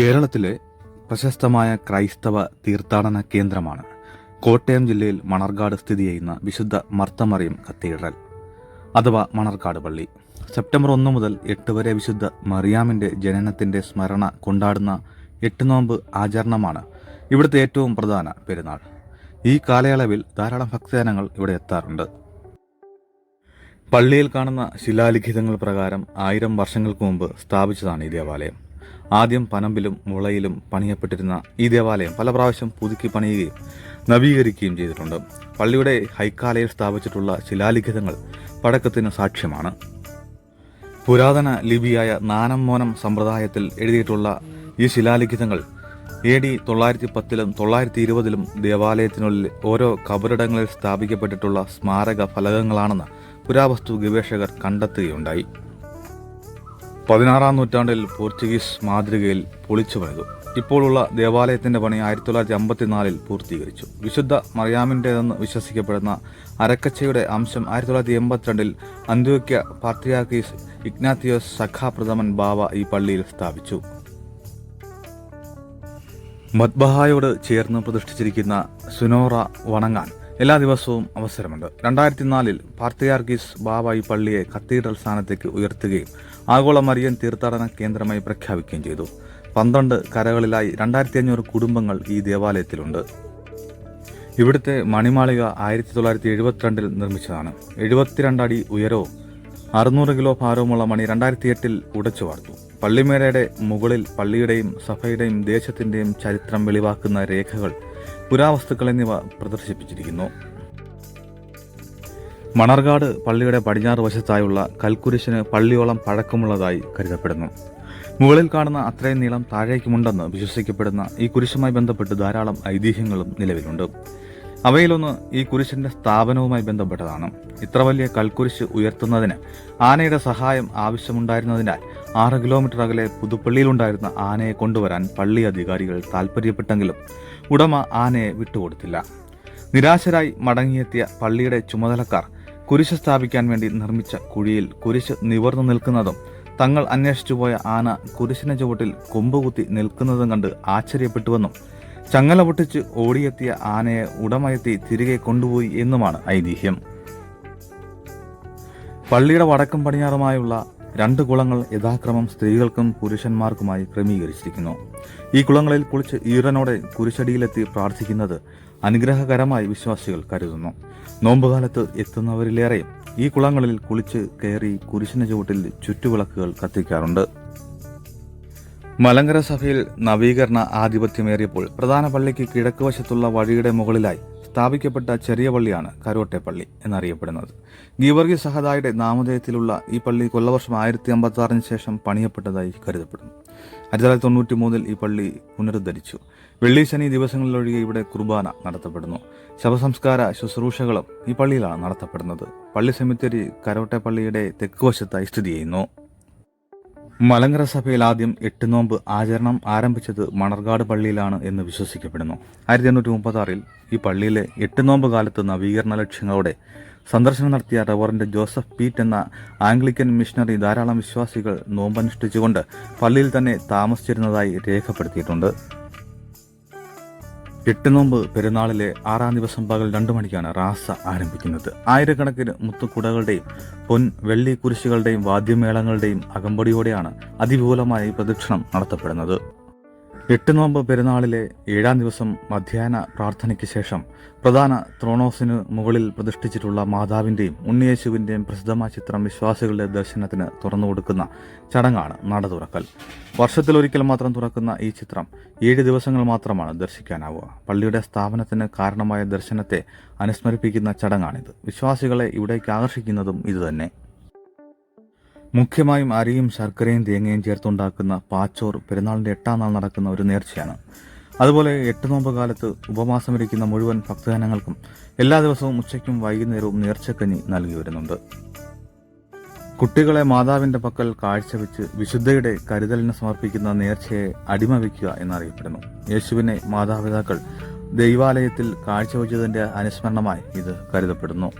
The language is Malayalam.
കേരളത്തിലെ പ്രശസ്തമായ ക്രൈസ്തവ തീർത്ഥാടന കേന്ദ്രമാണ്. കോട്ടയം ജില്ലയിൽ മണർകാട് സ്ഥിതി ചെയ്യുന്ന വിശുദ്ധ മർത്തമറിയം കത്തീഡ്രൽ അഥവാ മണർക്കാട് പള്ളി. സെപ്റ്റംബർ ഒന്ന് മുതൽ എട്ട് വരെ വിശുദ്ധ മറിയാമിന്റെ ജനനത്തിന്റെ സ്മരണ കൊണ്ടാടുന്ന എട്ട് നോമ്പ് ആചരണമാണ് ഇവിടുത്തെ ഏറ്റവും പ്രധാന പെരുന്നാൾ. ഈ കാലയളവിൽ ധാരാളം ഭക്തജനങ്ങൾ ഇവിടെ എത്താറുണ്ട്. പള്ളിയിൽ കാണുന്ന ശിലാലിഖിതങ്ങൾ പ്രകാരം ആയിരം വർഷങ്ങൾക്ക് മുമ്പ് സ്ഥാപിച്ചതാണ് ഈ ദേവാലയം. ആദ്യം പനമ്പിലും മുളയിലും പണിയപ്പെട്ടിരുന്ന ഈ ദേവാലയം പല പ്രാവശ്യം പുതുക്കി പണിയുകയും നവീകരിക്കുകയും ചെയ്തിട്ടുണ്ട്. പള്ളിയുടെ ഹൈക്കാലയിൽ സ്ഥാപിച്ചിട്ടുള്ള ശിലാലിഖിതങ്ങൾ പടക്കത്തിന് സാക്ഷ്യമാണ്. പുരാതന ലിപിയായ നാനം മോനം സമ്പ്രദായത്തിൽ എഴുതിയിട്ടുള്ള ഈ ശിലാലിഖിതങ്ങൾ എ ഡി തൊള്ളായിരത്തി പത്തിലും തൊള്ളായിരത്തി ഇരുപതിലും ദേവാലയത്തിനുള്ളിൽ ഓരോ കബറിടങ്ങളിൽ സ്ഥാപിക്കപ്പെട്ടിട്ടുള്ള സ്മാരക ഫലകങ്ങളാണെന്ന് പുരാവസ്തു ഗവേഷകർ കണ്ടെത്തുകയുണ്ടായി. പതിനാറാം നൂറ്റാണ്ടിൽ പോർച്ചുഗീസ് മാതൃകയിൽ പൊളിച്ചു പണിതു. ഇപ്പോഴുള്ള ദേവാലയത്തിന്റെ പണി ആയിരത്തി തൊള്ളായിരത്തി അമ്പത്തിനാലിൽ പൂർത്തീകരിച്ചു. വിശുദ്ധ മറിയാമിന്റെതെന്ന് വിശ്വസിക്കപ്പെടുന്ന അരക്കച്ചയുടെ അംശം ആയിരത്തി തൊള്ളായിരത്തി എൺപത്തിരണ്ടിൽ അന്ത്യോക്യ പാത്രിയാർക്കീസ് ഇഗ്നാത്തിയോസ് സഖാപ്രഥമൻ ബാവ ഈ പള്ളിയിൽ സ്ഥാപിച്ചു. മദ്ബഹായോട് ചേർന്ന് പ്രതിഷ്ഠിച്ചിരിക്കുന്ന സുനോറ വണങ്ങാൻ എല്ലാ ദിവസവും അവസരമുണ്ട്. രണ്ടായിരത്തി നാലിൽ പാർത്തിയാർഗീസ് ബാബ ഈ പള്ളിയെ കത്തീഡ്രൽ സ്ഥാനത്തേക്ക് ഉയർത്തുകയും ആഗോള മരിയൻ തീർത്ഥാടന കേന്ദ്രമായി പ്രഖ്യാപിക്കുകയും ചെയ്തു. പന്ത്രണ്ട് കരകളിലായി രണ്ടായിരത്തി അഞ്ഞൂറ് കുടുംബങ്ങൾ ഈ ദേവാലയത്തിലുണ്ട്. ഇവിടുത്തെ മണിമാളിക ആയിരത്തി തൊള്ളായിരത്തി എഴുപത്തിരണ്ടിൽ നിർമ്മിച്ചതാണ്. എഴുപത്തിരണ്ട് അടി ഉയരവും അറുന്നൂറ് കിലോ ഭാരവുമുള്ള മണി രണ്ടായിരത്തി എട്ടിൽ ഉടച്ചു വാർത്തു. പള്ളിമേരയുടെ മുകളിൽ പള്ളിയുടെയും സഭയുടെയും ദേശത്തിന്റെയും ചരിത്രം വെളിവാക്കുന്ന രേഖകൾ പുരാവസ്തുക്കൾ എന്നിവ പ്രദർശിപ്പിച്ചിരിക്കുന്നു. മണർകാട് പള്ളിയുടെ പടിഞ്ഞാറ് വശത്തായുള്ള കൽക്കുരിശിന് പള്ളിയോളം പഴക്കമുള്ളതായി കരുതപ്പെടുന്നു. മുകളിൽ കാണുന്ന അത്രയും നീളം താഴേക്കുമുണ്ടെന്ന് വിശ്വസിക്കപ്പെടുന്ന ഈ കുരിശുമായി ബന്ധപ്പെട്ട് ധാരാളം ഐതിഹ്യങ്ങളും നിലവിലുണ്ട്. അവയിലൊന്ന് ഈ കുരിശിന്റെ സ്ഥാപനവുമായി ബന്ധപ്പെട്ടതാണ്. ഇത്ര വലിയ കൽക്കുരിശ് ഉയർത്തുന്നതിന് ആനയുടെ സഹായം ആവശ്യമുണ്ടായിരുന്നതിനാൽ ആറ് കിലോമീറ്റർ അകലെ പുതുപ്പള്ളിയിലുണ്ടായിരുന്ന ആനയെ കൊണ്ടുവരാൻ പള്ളി അധികാരികൾ താൽപ്പര്യപ്പെട്ടെങ്കിലും ഉടമ ആനയെ വിട്ടുകൊടുത്തില്ല. നിരാശരായി മടങ്ങിയെത്തിയ പള്ളിയുടെ ചുമതലക്കാർ കുരിശ് സ്ഥാപിക്കാൻ വേണ്ടി നിർമ്മിച്ച കുഴിയിൽ കുരിശ് നിവർന്നു നിൽക്കുന്നതും തങ്ങൾ അന്വേഷിച്ചുപോയ ആന കുരിശിന് ചുവട്ടിൽ കൊമ്പുകുത്തി നിൽക്കുന്നതും കണ്ട് ആശ്ചര്യപ്പെട്ടുവെന്നും ചങ്ങല പൊട്ടിച്ച് ഓടിയെത്തിയ ആനയെ ഉടമയെത്തി തിരികെ കൊണ്ടുപോയി എന്നുമാണ് ഐതിഹ്യം. പള്ളിയുടെ വടക്കും പടിഞ്ഞാറുമായുള്ള രണ്ട് കുളങ്ങൾ യഥാക്രമം സ്ത്രീകൾക്കും പുരുഷന്മാർക്കുമായി ക്രമീകരിച്ചിരിക്കുന്നു. ഈ കുളങ്ങളിൽ കുളിച്ച് ഈറനോടെ കുരിശടിയിലെത്തി പ്രാർത്ഥിക്കുന്നത് അനുഗ്രഹകരമായി വിശ്വാസികൾ കരുതുന്നു. നോമ്പുകാലത്ത് എത്തുന്നവരിലേറെയും ഈ കുളങ്ങളിൽ കുളിച്ച് കയറി കുരിശിന് ചുവട്ടിൽ ചുറ്റുവിളക്കുകൾ കത്തിക്കാറുണ്ട്. മലങ്കര സഭയിൽ നവീകരണ ആധിപത്യമേറിയപ്പോൾ പ്രധാന പള്ളിക്ക് കിഴക്ക് വശത്തുള്ള വഴിയുടെ മുകളിലായി സ്ഥാപിക്കപ്പെട്ട ചെറിയ പള്ളിയാണ് കരോട്ടെ പള്ളി എന്നറിയപ്പെടുന്നത്. ഗീവർഗി സഹദായുടെ നാമധേയത്തിലുള്ള ഈ പള്ളി കൊല്ലവർഷം ആയിരത്തി അമ്പത്തി ആറിന് ശേഷം പണിയപ്പെട്ടതായി കരുതപ്പെടുന്നു. ആയിരത്തി തൊള്ളായിരത്തി തൊണ്ണൂറ്റി മൂന്നിൽ ഈ പള്ളി പുനരുദ്ധരിച്ചു. വെള്ളി ശനി ദിവസങ്ങളിലൊഴികെ ഇവിടെ കുർബാന നടത്തപ്പെടുന്നു. ശവസംസ്കാര ശുശ്രൂഷകളും ഈ പള്ളിയിലാണ് നടത്തപ്പെടുന്നത്. പള്ളി സെമിത്തേരി കരോട്ടെ പള്ളിയുടെ തെക്കുവശത്തായി സ്ഥിതി ചെയ്യുന്നു. മലങ്കര സഭയിൽ ആദ്യം എട്ട് നോമ്പ് ആചരണം ആരംഭിച്ചത് മണർകാട് പള്ളിയിലാണ് എന്ന് വിശ്വസിക്കപ്പെടുന്നു. ആയിരത്തി എണ്ണൂറ്റി മുപ്പത്തി ആറിൽ ഈ പള്ളിയിലെ എട്ട് നോമ്പ് കാലത്ത് നവീകരണ ലക്ഷ്യങ്ങളോടെ സന്ദർശനം നടത്തിയ റവറിന്റ് ജോസഫ് പീറ്റ് എന്ന ആംഗ്ലിക്കൻ മിഷണറി ധാരാളം വിശ്വാസികൾ നോമ്പനുഷ്ഠിച്ചുകൊണ്ട് പള്ളിയിൽ തന്നെ താമസിച്ചിരുന്നതായി രേഖപ്പെടുത്തിയിട്ടുണ്ട്. എട്ട് നോമ്പ് പെരുന്നാളിലെ ആറാം ദിവസം പകൽ രണ്ടു മണിക്കാണ് റാസ ആരംഭിക്കുന്നത്. ആയിരക്കണക്കിന് മുത്തുകുടകളുടെയും പൊൻ വെള്ളി കുരിശുകളുടെയും വാദ്യമേളങ്ങളുടെയും അകമ്പടിയോടെയാണ് അതിവിപുലമായ പ്രദക്ഷിണം നടത്തപ്പെടുന്നത്. എട്ട് നോമ്പ് പെരുന്നാളിലെ ഏഴാം ദിവസം മധ്യാഹ്ന പ്രാർത്ഥനയ്ക്ക് ശേഷം പ്രധാന ത്രോണോസിന് മുകളിൽ പ്രതിഷ്ഠിച്ചിട്ടുള്ള മാതാവിന്റെയും ഉണ്ണിയേശുവിന്റെയും പ്രസിദ്ധമായ ചിത്രം വിശ്വാസികളുടെ ദർശനത്തിന് തുറന്നു കൊടുക്കുന്ന ചടങ്ങാണ് നട തുറക്കൽ വർഷത്തിലൊരിക്കൽ മാത്രം തുറക്കുന്ന ഈ ചിത്രം ഏഴ് ദിവസങ്ങൾ മാത്രമാണ് ദർശിക്കാനാവുക. പള്ളിയുടെ സ്ഥാപനത്തിന് കാരണമായ ദർശനത്തെ അനുസ്മരിപ്പിക്കുന്ന ചടങ്ങാണിത്. വിശ്വാസികളെ ഇവിടേക്ക് ആകർഷിക്കുന്നതും ഇതുതന്നെ. മുഖ്യമായും അരിയും ശർക്കരയും തേങ്ങയും ചേർത്തുണ്ടാക്കുന്ന പാച്ചോർ പെരുന്നാളിന്റെ എട്ടാം നാൾ നടക്കുന്ന ഒരു നേർച്ചയാണ്. അതുപോലെ എട്ട് നോമ്പ് കാലത്ത് ഉപവാസമിരിക്കുന്ന മുഴുവൻ ഭക്തജനങ്ങൾക്കും എല്ലാ ദിവസവും ഉച്ചയ്ക്കും വൈകുന്നേരവും നേർച്ചക്കഞ്ഞി നൽകി വരുന്നുണ്ട്. കുട്ടികളെ മാതാവിന്റെ പക്കൽ കാഴ്ചവെച്ച് വിശുദ്ധയുടെ കരുതലിന് സമർപ്പിക്കുന്ന നേർച്ചയെ അടിമവിക്കുക എന്നറിയപ്പെടുന്നു. യേശുവിനെ മാതാപിതാക്കൾ ദൈവാലയത്തിൽ കാഴ്ചവെച്ചതിന്റെ അനുസ്മരണമായി ഇത് കരുതപ്പെടുന്നു.